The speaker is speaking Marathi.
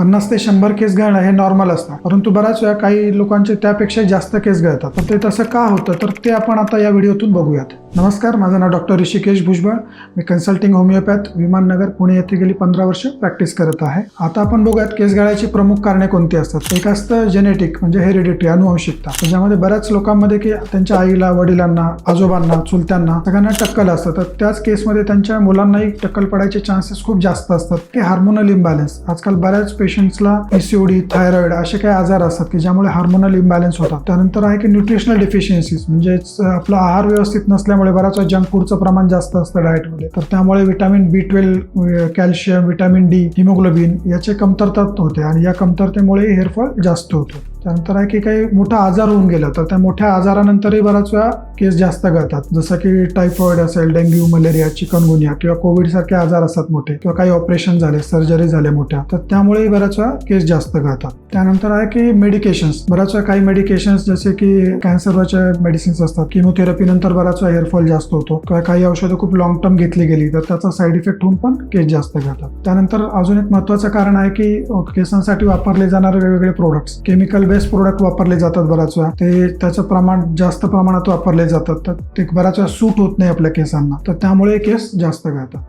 पन्नास ते शंभर केस गळणं हे नॉर्मल असतं. परंतु बऱ्याच वेळा काही लोकांचे त्यापेक्षा जास्त केस गळतात. तर ते तसं का होतं? तर ते आपण आता या व्हिडिओतून बघूयात. नमस्कार माझं नाव डॉक्टर ऋषिकेश भुजबळ. मी कन्सल्टिंग होमिओपॅथ विमाननगर पुणे येथे गेली पंधरा वर्ष प्रॅक्टिस करत आहे. आता आपण बघूयात केस गळायची प्रमुख कारणे कोणती असतात? एक असतं जेनेटिक म्हणजे हेरिडिटी अनुवंशिकता. ज्यामध्ये बऱ्याच लोकांमध्ये की त्यांच्या आईला वडिलांना आजोबांना चुलत्यांना सगळ्यांना टक्कल असतं. तर त्याच केसमध्ये त्यांच्या मुलांनाही टक्कल पडायचे चान्सेस खूप जास्त असतात. की हार्मोनल इम्बॅलन्स आजकाल बऱ्याच पेशंट्सला पीसीओडी थायरॉइड असे काही आजार असतात की ज्यामुळे हार्मोनल इम्बॅलन्स होतात. त्यानंतर आहे की न्यूट्रिशनल डिफिशियन्सीज म्हणजेच आपला आहार व्यवस्थित नसल्यामुळे बराच बऱ्याच जंक फूडचं प्रमाण जास्त असतं डाएटमध्ये तर त्यामुळे vitamin B twelve calcium vitamin D haemoglobin याचे कमतरता होते आणि या कमतरतेमुळे हेअरफॉल जास्त होतो. त्यानंतर आहे की काही मोठा आजार होऊन गेला तर त्या मोठ्या आजारानंतरही बऱ्याच वेळा केस जास्त गळतात. जसं की टायफॉइड असेल डेंग्यू मलेरिया चिकनगुनिया किंवा कोविड सारखे आजार असतात मोठे किंवा काही ऑपरेशन झाले सर्जरी झाल्या मोठ्या तर त्यामुळेही बऱ्याच वेळा केस जास्त गळतात. त्यानंतर आहे की मेडिकेशन्स बऱ्याच वेळा काही मेडिकेशन्स जसे की कॅन्सरवरच्या मेडिसिन्स असतात. किमोथेरपी नंतर बराच वेळा हेअरफॉल जास्त होतो. किंवा काही औषधं खूप लॉंग टर्म घेतली गेली तर त्याचा साईड इफेक्ट होऊन पण केस जास्त गळतात. त्यानंतर अजून एक महत्त्वाचं कारण आहे की केसांसाठी वापरले जाणारे वेगवेगळे प्रोडक्ट्स केमिकल बेस्ड प्रोडक्ट वापरले जातात बऱ्याच वेळा ते त्याचं प्रमाण जास्त प्रमाणात वापरले जातात. तर ते बऱ्याच वेळा सूट होत नाही आपल्या केसांना. तर त्यामुळे केस जास्त गळतात